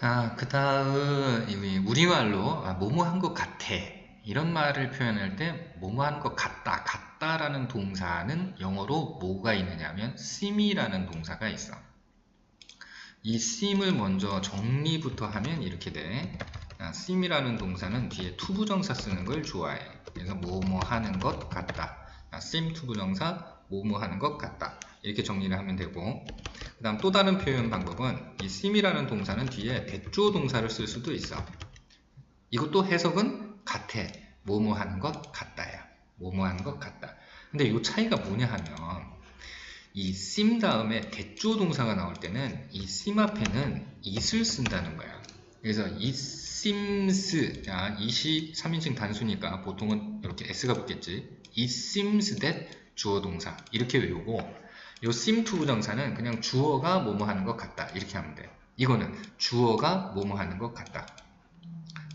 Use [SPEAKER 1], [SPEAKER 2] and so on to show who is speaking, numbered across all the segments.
[SPEAKER 1] 아, 그 다음, 우리말로, 아, 뭐뭐 한 것 같아. 이런 말을 표현할 때, 뭐뭐 하는 것 같다. 같다라는 동사는 영어로 뭐가 있느냐면, seem이라는 동사가 있어. 이 seem을 먼저 정리부터 하면 이렇게 돼. 아, seem이라는 동사는 뒤에 투부정사 쓰는 걸 좋아해. 그래서 뭐뭐 하는 것 같다. 아, seem 투부정사, 뭐뭐 하는 것 같다. 이렇게 정리를 하면 되고, 그 다음 또 다른 표현 방법은 이 seem이라는 동사는 뒤에 대조 동사를 쓸 수도 있어. 이것도 해석은 같아. 뭐뭐 하는 것 같다야. 뭐뭐 하는 것 같다. 근데 이 차이가 뭐냐 하면 이 seem 다음에 대조 동사가 나올 때는 이 seem 앞에는 it을 쓴다는 거야. 그래서 it seems, 야, it이 3인칭 단수니까 보통은 이렇게 s가 붙겠지. it seems that 주어 동사 이렇게 외우고 요 seem to 부정사는 그냥 주어가 뭐뭐 하는 것 같다 이렇게 하면 돼. 이거는 주어가 뭐뭐 하는 것 같다.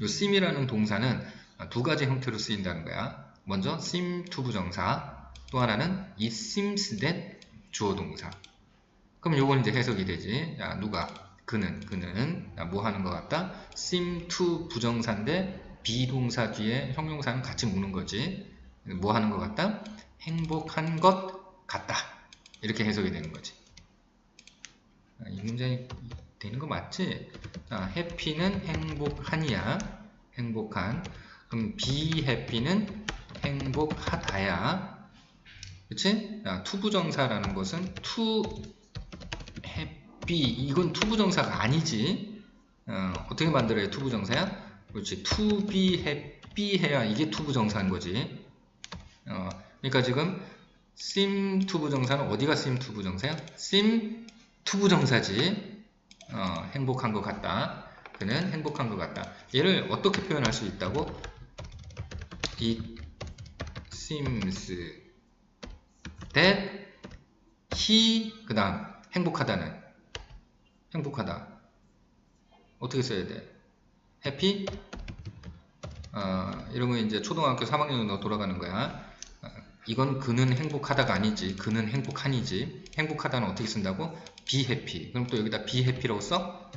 [SPEAKER 1] 요 seem이라는 동사는 두 가지 형태로 쓰인다는 거야. 먼저 seem to 부정사, 또 하나는 it seems that 주어 동사. 그럼 요건 이제 해석이 되지. 야, 누가 그는 그는 야, 뭐 하는 것 같다? seem to 부정사인데 비동사 뒤에 형용사는 같이 묶는 거지. 뭐 하는 것 같다? 행복한 것 같다. 이렇게 해석이 되는 거지. 아, 이 문장이 되는 거 맞지? 아, 해피는 행복한이야. 행복한. 그럼 happy는 행복하다야. 그치? 아, 투부정사라는 것은 to happy. 이건 투부정사가 아니지. 어, 어떻게 만들어야 투부정사야? 그렇지. be happy 해야 이게 투부정사인 거지. 어, 그러니까 지금 seem to 부정사는 어디가 seem to 부정사야? seem to 부정사지. 어, 행복한 것 같다. 그는 행복한 것 같다. 얘를 어떻게 표현할 수 있다고? It seems that he 그 다음 행복하다는 행복하다. 어떻게 써야 돼? happy? 어, 이런 거 이제 초등학교 3학년으로 돌아가는 거야. 어, 이건 그는 행복하다가 아니지. 그는 행복한이지. 행복하다는 어떻게 쓴다고? be happy. 그럼 또 여기다 be happy라고 써?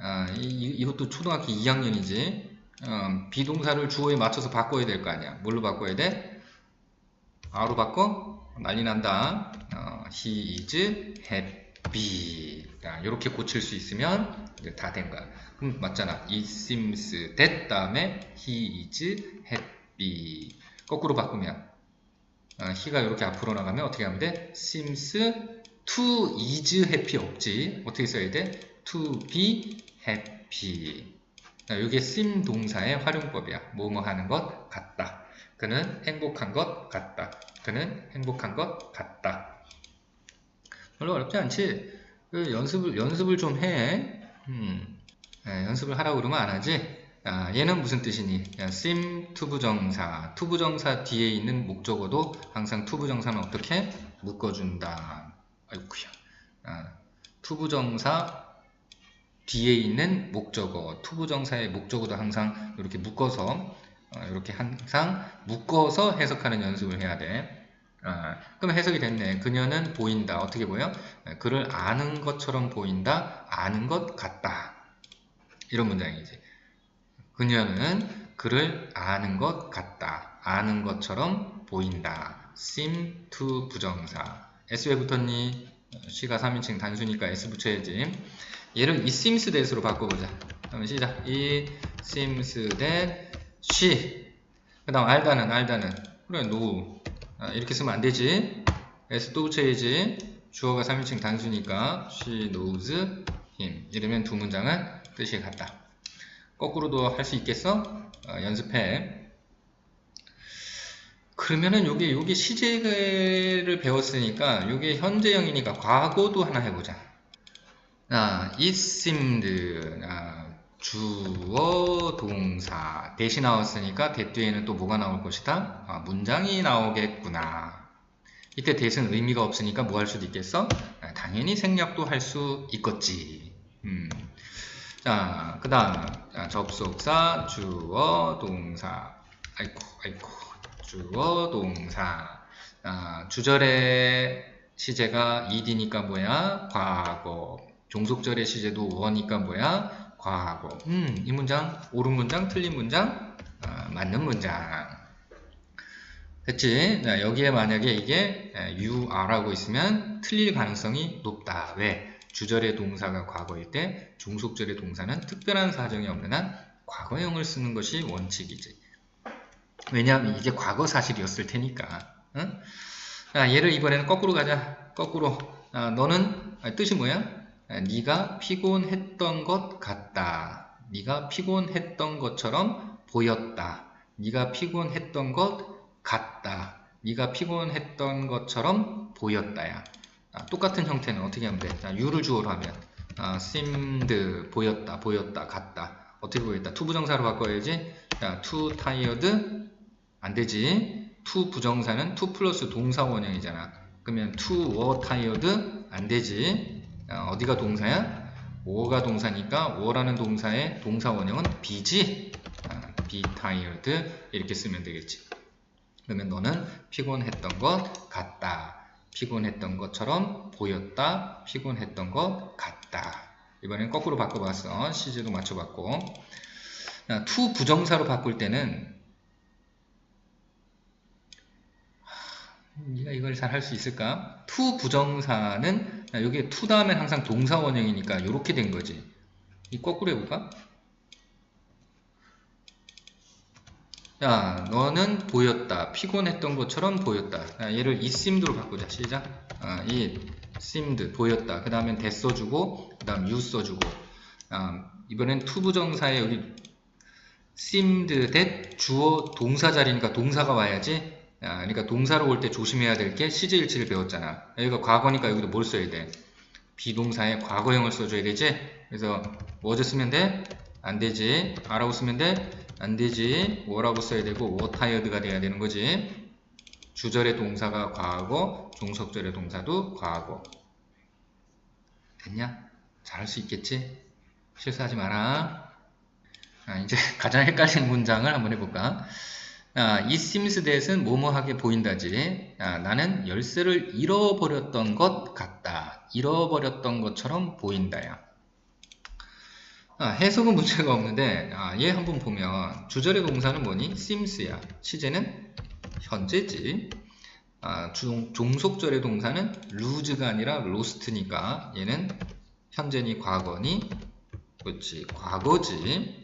[SPEAKER 1] 아, 이, 이것도 초등학교 2학년이지. 어, 비동사를 주어에 맞춰서 바꿔야 될 거 아니야. 뭘로 바꿔야 돼? 아로 바꿔? 난리 난다. 어, he is happy. 자, 이렇게 고칠 수 있으면 다 된 거야. 그럼 맞잖아. It seems that 다음에 he is happy. 거꾸로 바꾸면 어, he가 이렇게 앞으로 나가면 어떻게 하면 돼? seems to is happy 없지. 어떻게 써야 돼? to be happy. 자, 이게 seem 동사의 활용법이야. 뭐뭐 하는 것 같다. 그는 행복한 것 같다. 그는 행복한 것 같다. 별로 어렵지 않지? 그 연습을 연습을 좀 해. 음. 예, 연습을 하라고 그러면 안 하지? 아, 얘는 무슨 뜻이니? 야, sim 투부정사. 투부정사 뒤에 있는 목적어도 항상 투부정사는 어떻게? 묶어준다. 아이쿠야. 아, 투부정사 뒤에 있는 목적어. 투부정사의 목적어도 항상 이렇게 묶어서, 어, 이렇게 항상 묶어서 해석하는 연습을 해야 돼. 아, 그럼 해석이 됐네. 그녀는 보인다. 어떻게 보여? 그를 아는 것처럼 보인다. 아는 것 같다. 이런 문장이지. 그녀는 그를 아는 것 같다. 아는 것처럼 보인다. seem to 부정사. S 왜 붙었니? C가 3인칭 단수니까 S 붙여야지. 얘를 it seems that으로 바꿔보자. 그러면 시작. it seems that she. 그 다음 알다는 알다는. 그래 no. 아, 이렇게 쓰면 안 되지. S 또 붙여야지. 주어가 3인칭 단수니까 she knows him. 이러면 두 문장은 뜻이 같다. 거꾸로도 할 수 있겠어? 어, 연습해. 그러면은 요게 요게 시제를 배웠으니까 요게 현재형이니까 과거도 하나 해보자. 아, it seemed 아, 주어 동사 대시 나왔으니까 대 뒤에는 또 뭐가 나올 것이다? 아, 문장이 나오겠구나. 이때 대신 의미가 없으니까 뭐 할 수도 있겠어? 아, 당연히 생략도 할 수 있겠지. 음. 자, 그 다음 접속사, 주어, 동사. 아이고, 아이고, 주어, 동사. 아, 주절의 시제가 ed니까 뭐야? 과거. 종속절의 시제도 원이니까 뭐야? 과거. 음, 이 문장 옳은 문장, 틀린 문장, 아, 맞는 문장. 됐지? 자, 여기에 만약에 이게 you are라고 있으면 틀릴 가능성이 높다. 왜? 주절의 동사가 과거일 때 종속절의 동사는 특별한 사정이 없는 한 과거형을 쓰는 것이 원칙이지. 왜냐하면 이게 과거 사실이었을 테니까. 응? 자, 얘를 이번에는 거꾸로 가자. 거꾸로. 아, 너는 아, 뜻이 뭐야? 아, 네가 피곤했던 것 같다. 네가 피곤했던 것처럼 보였다. 네가 피곤했던 것 같다. 네가 피곤했던 것처럼 보였다야. 아, 똑같은 형태는 어떻게 하면 돼? 자, you를 주어로 하면 아, seemed 보였다, 보였다, 같다. 어떻게 보였다? to 부정사로 바꿔야지. 자, too tired 안 되지. to 부정사는 to 플러스 동사 원형이잖아. 그러면 to were tired 안 되지. 아, 어디가 동사야? were가 동사니까 were라는 동사의 동사 원형은 be지. 아, be tired 이렇게 쓰면 되겠지. 그러면 너는 피곤했던 것 같다. 피곤했던 것처럼 보였다. 피곤했던 것 같다. 이번엔 거꾸로 바꿔봤어. 시제도 맞춰봤고. 자, to 부정사로 바꿀 때는 네가 이걸 잘 할 수 있을까? to 부정사는 여기 to 다음에 항상 동사 원형이니까 이렇게 된 거지. 이 거꾸로 해볼까? 야, 너는 보였다. 피곤했던 것처럼 보였다. 야, 얘를 이 seemed로 바꾸자. 시작. 아, 이 seemed 보였다. 그 다음엔 that 써주고, 그 다음 you 써주고. 아, 이번엔 to 부정사에 여기 seemed that 주어 동사 자리니까 동사가 와야지. 아, 그러니까 동사로 올 때 조심해야 될 게 시제일치를 배웠잖아. 여기가 과거니까 여기도 뭘 써야 돼? 비동사에 과거형을 써줘야 되지. 그래서 was 쓰면 돼? 안 되지. 아라고 쓰면 돼? 안 되지. 뭐라고 써야 되고 워 타이어드가 돼야 되는 거지. 주절의 동사가 과거, 종속절의 동사도 과거. 됐냐? 잘할 수 있겠지? 실수하지 마라. 아, 이제 가장 헷갈리는 문장을 한번 해볼까? 아, 이 seems that은 뭐뭐하게 보인다지. 아, 나는 열쇠를 잃어버렸던 것 같다. 잃어버렸던 것처럼 보인다야. 아, 해석은 문제가 없는데 아, 얘 한번 보면 주절의 동사는 뭐니? seems야. 시제는 현재지. 아, 종, 종속절의 동사는 lose가 아니라 lost니까 얘는 현재니 과거니 그렇지 과거지.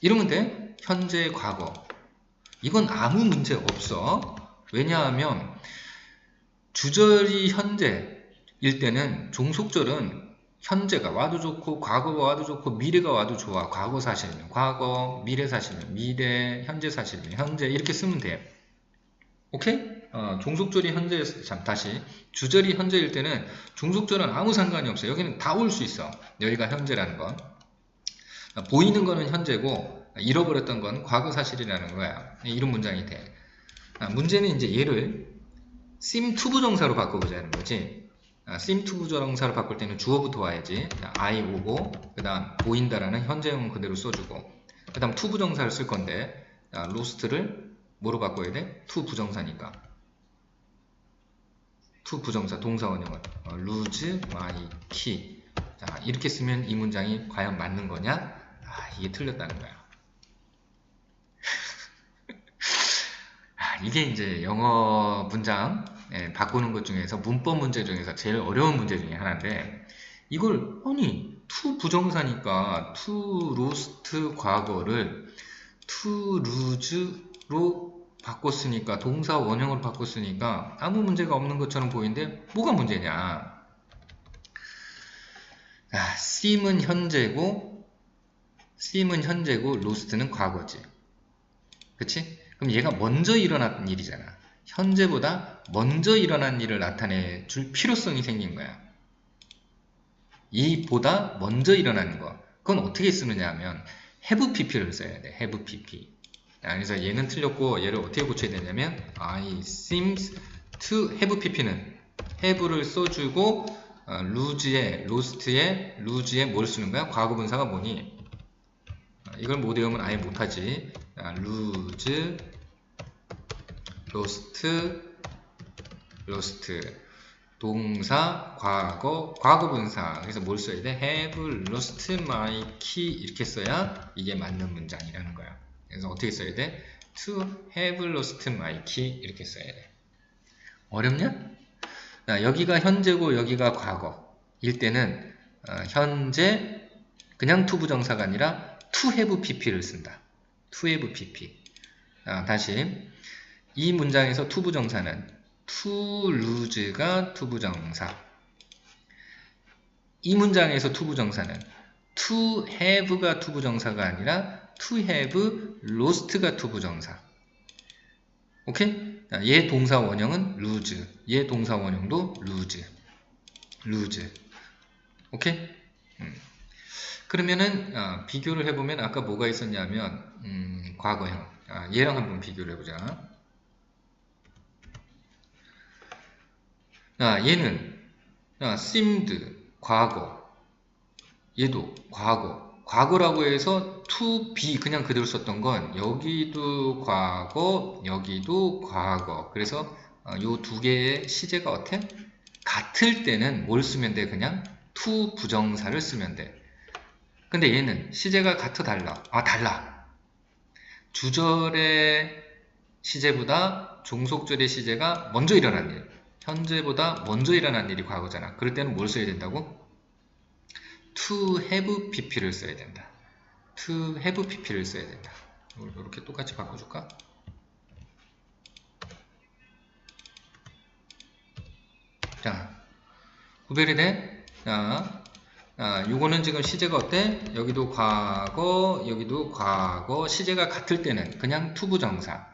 [SPEAKER 1] 이러면 돼. 현재 과거. 이건 아무 문제 없어. 왜냐하면 주절이 현재일 때는 종속절은 현재가 와도 좋고 과거가 와도 좋고 미래가 와도 좋아. 과거 사실이면 과거 미래 사실이면 미래 현재 사실이면 현재 이렇게 쓰면 돼요. 오케이? 어, 종속절이 현재 참 다시 주절이 현재일 때는 종속절은 아무 상관이 없어요. 여기는 다 올 수 있어. 여기가 현재라는 건. 어, 보이는 거는 현재고 잃어버렸던 건 과거 사실이라는 거야. 이런 문장이 돼. 아, 문제는 이제 얘를 seem to 부정사로 바꿔보자는 거지. 아, seem to 부정사로 바꿀 때는 주어부터 와야지. I 오고 그 다음 보인다라는 현재형 그대로 써주고 그 다음 to 부정사를 쓸 건데 아, lost를 뭐로 바꿔야 돼? to 부정사니까 to 부정사 동사 원형을 어, lose my key 자, 이렇게 쓰면 이 문장이 과연 맞는 거냐? 아, 이게 틀렸다는 거야. 아, 이게 이제 영어 문장 예, 바꾸는 것 중에서 문법 문제 중에서 제일 어려운 문제 중에 하나인데 이걸 아니 to 부정사니까 to lost 과거를 to lose로 바꿨으니까 동사 원형으로 바꿨으니까 아무 문제가 없는 것처럼 보이는데 뭐가 문제냐? 아, seem은 현재고 seem은 현재고 lost는 과거지. 그치? 그럼 얘가 먼저 일어났던 일이잖아. 현재보다 먼저 일어난 일을 나타내 줄 필요성이 생긴 거야. 이 보다 먼저 일어나는 거. 그건 어떻게 쓰느냐 하면 have pp를 써야 돼. have pp. 그래서 얘는 틀렸고 얘를 어떻게 고쳐야 되냐면 I seems to have pp는 have를 써주고 어, lose에 lost에 lose에 뭘 쓰는 거야? 과거 분사가 뭐니? 어, 이걸 못 외우면 아예 못하지. lose lost, lost. 동사, 과거, 과거 분사. 그래서 뭘 써야 돼? have lost my key 이렇게 써야 이게 맞는 문장이라는 거야. 그래서 어떻게 써야 돼? to have lost my key 이렇게 써야 돼. 어렵냐? 자, 여기가 현재고 여기가 과거일 때는 어, 현재 그냥 to 부정사가 아니라 to have pp를 쓴다. to have pp. 자, 다시 이 문장에서 to 부정사는 to lose가 to 부정사. 이 문장에서 to 부정사는 to have가 to 부정사가 아니라 to have lost가 to 부정사. 오케이? 자, 얘 동사 원형은 lose. 얘 동사 원형도 lose. lose. 오케이? 음. 그러면은 아, 비교를 해보면 아까 뭐가 있었냐면 음, 과거형. 아, 얘랑 한번 비교를 해보자. 아, 얘는 아, seemed 과거. 얘도 과거. 과거라고 해서 to be 그냥 그대로 썼던 건 여기도 과거, 여기도 과거. 그래서 이두 개의 시제가 어때? 같을 때는 뭘 쓰면 돼? 그냥 to 부정사를 쓰면 돼. 근데 얘는 시제가 같아 달라? 아 달라. 주절의 시제보다 종속절의 시제가 먼저 일어난 일. 현재보다 먼저 일어난 일이 과거잖아. 그럴 때는 뭘 써야 된다고? to have pp를 써야 된다. to have pp를 써야 된다. 이렇게 똑같이 바꿔줄까? 자, 구별이 돼? 자, 아, 요거는 지금 시제가 어때? 여기도 과거, 여기도 과거, 시제가 같을 때는 그냥 to 부정사.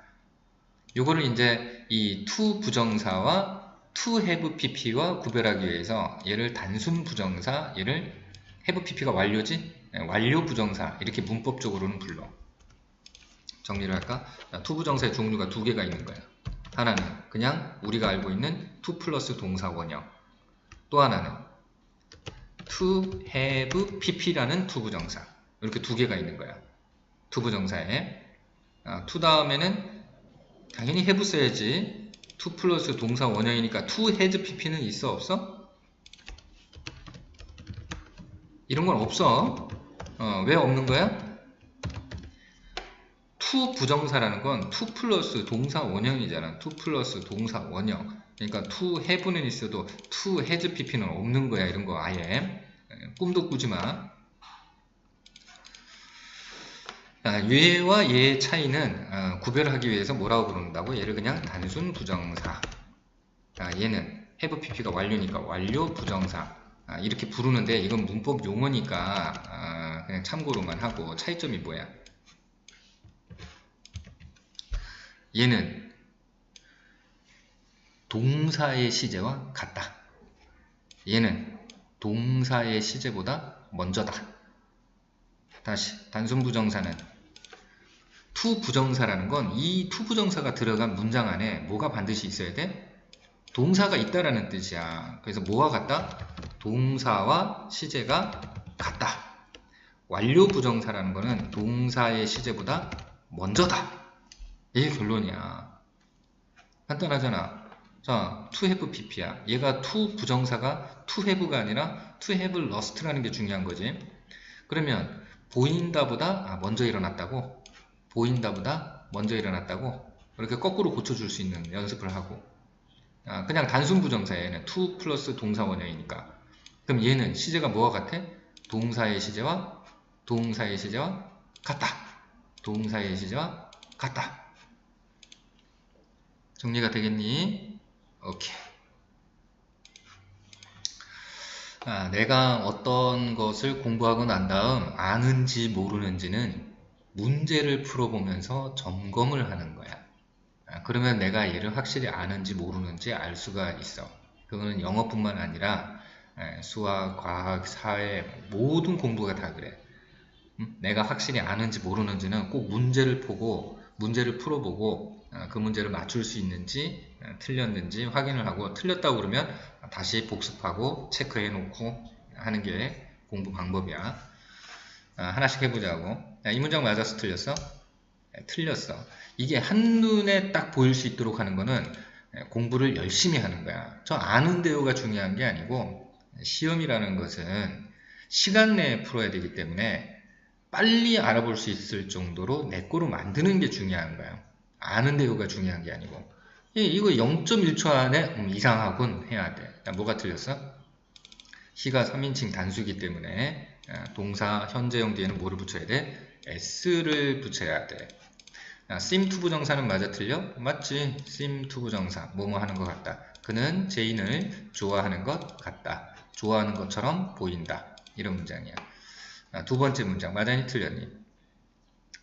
[SPEAKER 1] 요거를 이제 이 to 부정사와 to have pp와 구별하기 위해서 얘를 단순 부정사, 얘를 have pp가 완료지? 네, 완료 부정사 이렇게 문법적으로는 불러. 정리를 할까? 자, to 부정사의 종류가 두 개가 있는 거야. 하나는 그냥 우리가 알고 있는 to 플러스 동사 원형. 또 하나는 to have pp라는 to 부정사. 이렇게 두 개가 있는 거야. to 부정사에. 아, to 다음에는 당연히 have 써야지. To 플러스 동사 원형이니까 to has pp는 있어 없어? 이런 건 없어. 어, 왜 없는 거야? to 부정사라는 건 to 플러스 동사 원형이잖아. to 플러스 동사 원형. 그러니까 to have는 있어도 to has pp는 없는 거야. 이런 거 아예. 꿈도 꾸지 마. 아, 얘와 얘의 차이는 어, 구별하기 위해서 뭐라고 부른다고? 얘를 그냥 단순 부정사. 아, 얘는 have pp가 완료니까 완료 부정사. 아, 이렇게 부르는데 이건 문법 용어니까 아, 그냥 참고로만 하고 차이점이 뭐야? 얘는 동사의 시제와 같다. 얘는 동사의 시제보다 먼저다. 다시 단순 부정사는 투 부정사라는 건 이 투 부정사가 들어간 문장 안에 뭐가 반드시 있어야 돼? 동사가 있다라는 뜻이야. 그래서 뭐와 같다? 동사와 시제가 같다. 완료 부정사라는 거는 동사의 시제보다 먼저다. 이게 결론이야. 간단하잖아. 자, to have pp야. 얘가 to 부정사가 to have가 아니라 to have lost라는 게 중요한 거지. 그러면 보인다보다 아, 먼저 일어났다고 보인다보다 먼저 일어났다고 이렇게 거꾸로 고쳐줄 수 있는 연습을 하고. 아, 그냥 단순 부정사 얘는. to 플러스 동사 원형이니까. 그럼 얘는 시제가 뭐와 같아? 동사의 시제와 동사의 시제와 같다. 동사의 시제와 같다. 정리가 되겠니? 오케이. 아, 내가 어떤 것을 공부하고 난 다음 아는지 모르는지는 문제를 풀어보면서 점검을 하는 거야. 아, 그러면 내가 얘를 확실히 아는지 모르는지 알 수가 있어. 그거는 영어뿐만 아니라 에, 수학, 과학, 사회 모든 공부가 다 그래. 음? 내가 확실히 아는지 모르는지는 꼭 문제를 보고 문제를 풀어보고 어, 그 문제를 맞출 수 있는지 어, 틀렸는지 확인을 하고 틀렸다고 그러면 다시 복습하고 체크해 놓고 하는 게 공부 방법이야. 아, 하나씩 해보자고. 이 문장 맞아서 틀렸어? 네, 틀렸어. 이게 한눈에 딱 보일 수 있도록 하는 거는 예, 공부를 열심히 하는 거야. 저 아는데요가 중요한 게 아니고 시험이라는 것은 시간 내에 풀어야 되기 때문에 빨리 알아볼 수 있을 정도로 내 거로 만드는 게 중요한 거예요. 아는데요가 중요한 게 아니고 이- 이거 0.1초 안에 음, 이상하군 해야 돼. 야, 뭐가 틀렸어? 시가 3인칭 단수기 때문에 아, 동사 현재형 뒤에는 뭐를 붙여야 돼? S를 붙여야 돼. 아, sim 투부정사는 맞아 틀려? 맞지. sim 투부정사 뭐뭐 하는 것 같다. 그는 제인을 좋아하는 것 같다. 좋아하는 것처럼 보인다. 이런 문장이야. 아, 두 번째 문장 맞아니 틀렸니?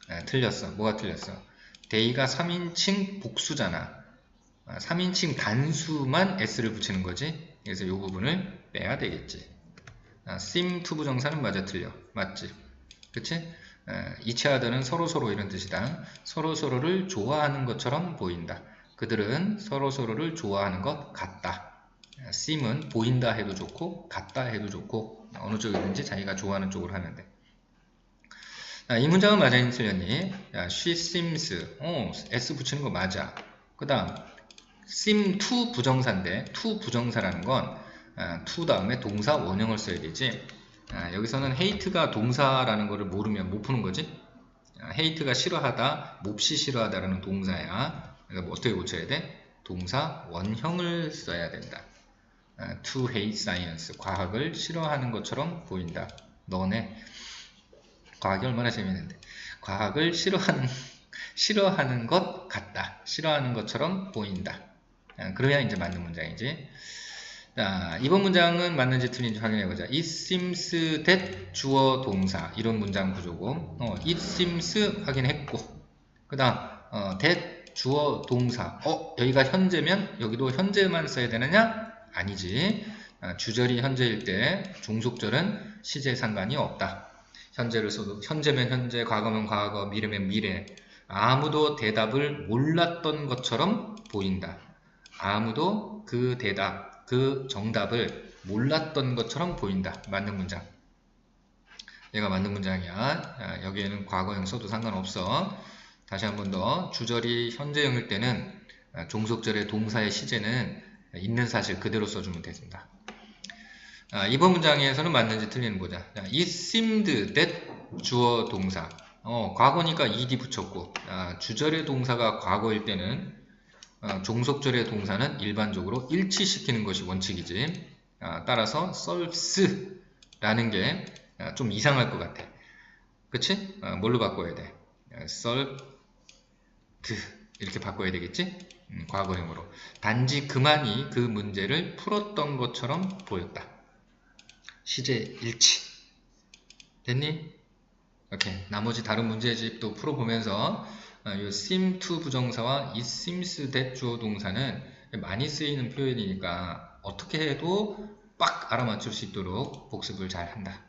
[SPEAKER 1] 아, 틀렸어. 뭐가 틀렸어? 데이가 3인칭 복수잖아. 아, 3인칭 단수만 s를 붙이는 거지. 그래서 이 부분을 빼야 되겠지. 아, sim 투부정사는 맞아 틀려. 맞지? 그치? 아, 이치하드는 서로서로 이런 뜻이다. 서로서로를 좋아하는 것처럼 보인다. 그들은 서로서로를 좋아하는 것 같다. 아, sim은 보인다 해도 좋고 같다 해도 좋고 어느 쪽이든지 자기가 좋아하는 쪽으로 하면 돼. 아, 이 문장은 틀렸니? 야, she seems. 어, s 붙이는 거 맞아. 그 다음, seem to 부정사인데, to 부정사라는 건 아, to 다음에 동사 원형을 써야 되지. 아, 여기서는 hate가 동사라는 거를 모르면 못 푸는 거지. 아, hate가 싫어하다, 몹시 싫어하다라는 동사야. 그러니까 뭐 어떻게 고쳐야 돼? 동사 원형을 써야 된다. 아, to hate science, 과학을 싫어하는 것처럼 보인다. 너네 과학이 얼마나 재밌는데 과학을 싫어하는 싫어하는 것 같다. 싫어하는 것처럼 보인다. 아, 그래야 이제 맞는 문장이지. 자, 이번 문장은 맞는지 틀린지 확인해 보자. It seems that 주어 동사 이런 문장 구조고, 어, it seems 확인했고, 그 다음 어, that 주어 동사. 어, 여기가 현재면 여기도 현재만 써야 되느냐? 아니지. 아, 주절이 현재일 때 종속절은 시제 상관이 없다. 현재를 써도 현재면 현재, 과거면 과거, 미래면 미래. 아무도 대답을 몰랐던 것처럼 보인다. 아무도 그 대답, 그 정답을 몰랐던 것처럼 보인다. 맞는 문장. 얘가 맞는 문장이야. 아, 여기에는 과거형 써도 상관없어. 다시 한 번 더. 주절이 현재형일 때는 아, 종속절의 동사의 시제는 있는 사실 그대로 써주면 되습니다. 아, 이번 문장에서는 맞는지 틀리는 보자. 자, it seemed that 주어 동사. 어, 과거니까 ed 붙였고, 아, 주절의 동사가 과거일 때는 어, 종속절의 동사는 일반적으로 일치시키는 것이 원칙이지. 아, 따라서 serves라는 게 좀 이상할 것 같아. 그치? 아, 뭘로 바꿔야 돼? 아, served 이렇게 바꿔야 되겠지? 음, 과거형으로. 단지 그만이 그 문제를 풀었던 것처럼 보였다. 시제 일치. 됐니? 오케이. 나머지 다른 문제집도 풀어보면서 어, 이 seem to 부정사와 it seems that 주어 동사는 많이 쓰이는 표현이니까 어떻게 해도 빡 알아맞힐 수 있도록 복습을 잘 한다.